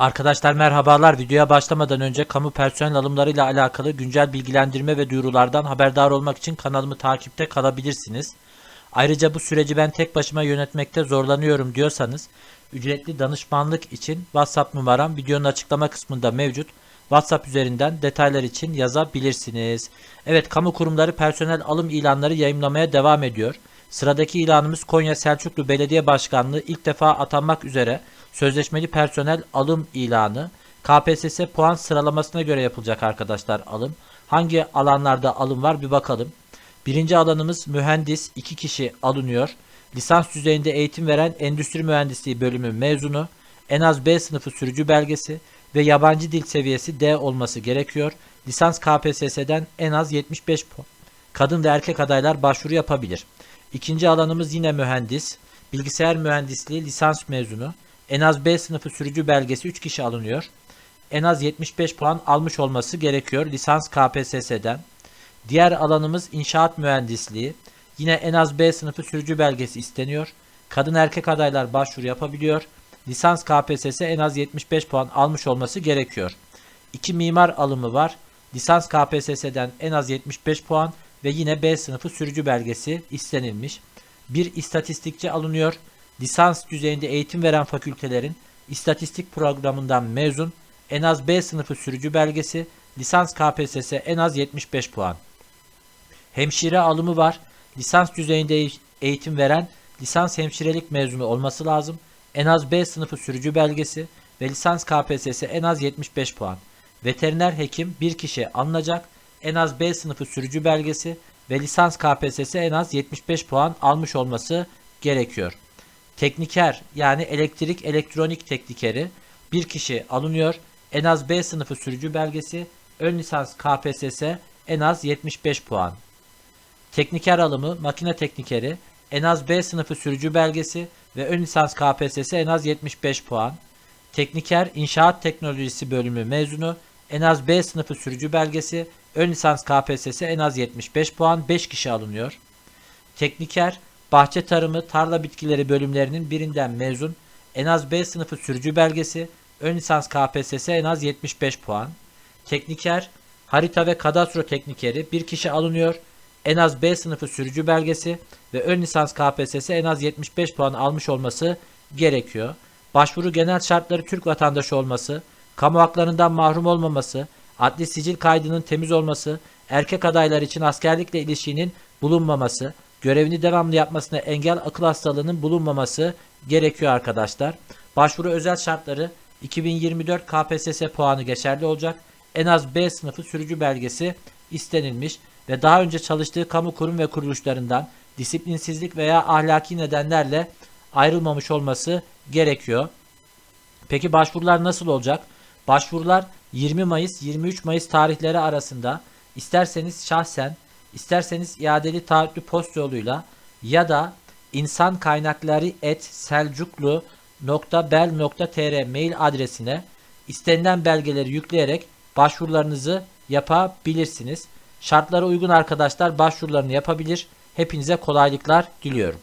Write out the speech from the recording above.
Arkadaşlar merhabalar. Videoya başlamadan önce kamu personel alımlarıyla alakalı güncel bilgilendirme ve duyurulardan haberdar olmak için kanalımı takipte kalabilirsiniz. Ayrıca bu süreci ben tek başıma yönetmekte zorlanıyorum diyorsanız ücretli danışmanlık için WhatsApp numaram videonun açıklama kısmında mevcut. WhatsApp üzerinden detaylar için yazabilirsiniz. Evet kamu kurumları personel alım ilanları yayımlamaya devam ediyor. Sıradaki ilanımız Konya Selçuklu Belediye Başkanlığı ilk defa atanmak üzere sözleşmeli personel alım ilanı. KPSS puan sıralamasına göre yapılacak arkadaşlar alım. Hangi alanlarda alım var bir bakalım. Birinci alanımız mühendis 2 kişi alınıyor. Lisans düzeyinde eğitim veren endüstri mühendisliği bölümü mezunu. En az B sınıfı sürücü belgesi ve yabancı dil seviyesi D olması gerekiyor. Lisans KPSS'den en az 75 puan. Kadın ve erkek adaylar başvuru yapabilir. İkinci alanımız yine mühendis. Bilgisayar mühendisliği lisans mezunu. En az B sınıfı sürücü belgesi 3 kişi alınıyor. En az 75 puan almış olması gerekiyor lisans KPSS'den. Diğer alanımız inşaat mühendisliği. Yine en az B sınıfı sürücü belgesi isteniyor. Kadın erkek adaylar başvuru yapabiliyor. Lisans KPSS en az 75 puan almış olması gerekiyor. İki mimar alımı var. Lisans KPSS'den en az 75 puan ve yine B sınıfı sürücü belgesi istenilmiş. Bir istatistikçi alınıyor. Lisans düzeyinde eğitim veren fakültelerin istatistik programından mezun. En az B sınıfı sürücü belgesi. Lisans KPSS en az 75 puan. Hemşire alımı var. Lisans düzeyinde eğitim veren lisans hemşirelik mezunu olması lazım. En az B sınıfı sürücü belgesi ve lisans KPSS en az 75 puan. Veteriner hekim bir kişi alınacak. En az B sınıfı sürücü belgesi ve lisans KPSS en az 75 puan almış olması gerekiyor. Tekniker yani elektrik elektronik teknikeri bir kişi alınıyor. En az B sınıfı sürücü belgesi, ön lisans KPSS en az 75 puan. Tekniker alımı makine teknikeri en az B sınıfı sürücü belgesi ve ön lisans KPSS en az 75 puan. Tekniker inşaat teknolojisi bölümü mezunu en az B sınıfı sürücü belgesi, ön lisans KPSS en az 75 puan 5 kişi alınıyor. Tekniker bahçe tarımı tarla bitkileri bölümlerinin birinden mezun en az B sınıfı sürücü belgesi, ön lisans KPSS en az 75 puan. Tekniker harita ve kadastro teknikeri bir kişi alınıyor en az B sınıfı sürücü belgesi ve ön lisans KPSS en az 75 puan almış olması gerekiyor. Başvuru genel şartları Türk vatandaşı olması, kamu haklarından mahrum olmaması, adli sicil kaydının temiz olması, erkek adaylar için askerlikle ilişkinin bulunmaması, görevini devamlı yapmasına engel akıl hastalığının bulunmaması gerekiyor arkadaşlar. Başvuru özel şartları 2024 KPSS puanı geçerli olacak. En az B sınıfı sürücü belgesi istenilmiş ve daha önce çalıştığı kamu kurum ve kuruluşlarından disiplinsizlik veya ahlaki nedenlerle ayrılmamış olması gerekiyor. Peki başvurular nasıl olacak? Başvurular 20 Mayıs 23 Mayıs tarihleri arasında isterseniz şahsen, isterseniz iadeli taahhütlü post yoluyla ya da insan kaynakları et selcuklu.bel.tr mail adresine istenilen belgeleri yükleyerek başvurularınızı yapabilirsiniz. Şartlara uygun arkadaşlar başvurularını yapabilir. Hepinize kolaylıklar diliyorum.